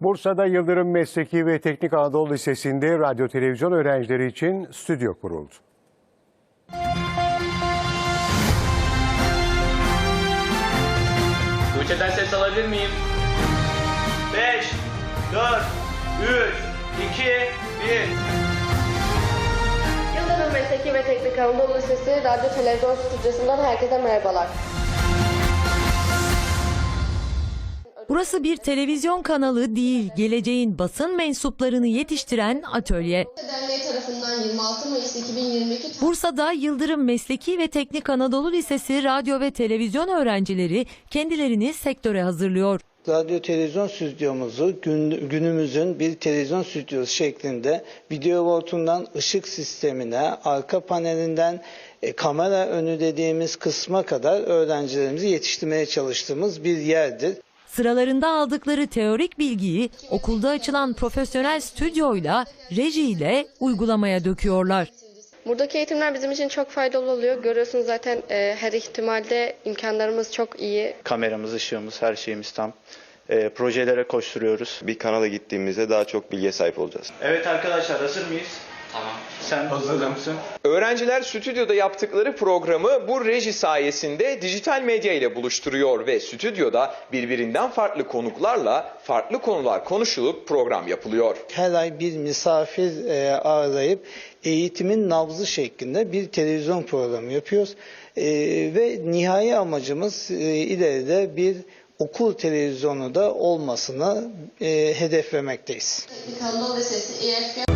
Bursa'da Yıldırım Mesleki ve Teknik Anadolu Lisesi'nde radyo televizyon öğrencileri için stüdyo kuruldu. Tuğçe'den ses alabilir miyim? 5, 4, 3, 2, 1. Yıldırım Mesleki ve Teknik Anadolu Lisesi Radyo Televizyon Stüdyosu'ndan herkese merhabalar. Burası bir televizyon kanalı değil, geleceğin basın mensuplarını yetiştiren atölye. Derneği tarafından 26 Mayıs 2022 Bursa'da Yıldırım Mesleki ve Teknik Anadolu Lisesi radyo ve televizyon öğrencileri kendilerini sektöre hazırlıyor. Radyo televizyon stüdyomuzu gün- günümüzün bir televizyon stüdyosu şeklinde video boardundan ışık sistemine, arka panelinden e, kamera önü dediğimiz kısma kadar öğrencilerimizi yetiştirmeye çalıştığımız bir yerdir. Sıralarında aldıkları teorik bilgiyi okulda açılan profesyonel stüdyoyla, rejiyle uygulamaya döküyorlar. Buradaki eğitimler bizim için çok faydalı oluyor. Görüyorsunuz zaten e, her ihtimalde imkanlarımız çok iyi. Kameramız, ışığımız, her şeyimiz tam. Ee, projelere koşturuyoruz. bir kanala gittiğimizde daha çok bilgiye sahip olacağız. Evet arkadaşlar hazır mıyız? Tamam. Sen hazır mısın? Öğrenciler stüdyoda yaptıkları programı bu reji sayesinde dijital medya ile buluşturuyor ve stüdyoda birbirinden farklı konuklarla farklı konular konuşulup program yapılıyor. Her ay bir misafir e, ağırlayıp eğitimin nabzı şeklinde bir televizyon programı yapıyoruz. E, ve nihai amacımız e, ileride bir okul televizyonu da olmasını e, hedeflemekteyiz. Teknik Anadolu Lisesi EFG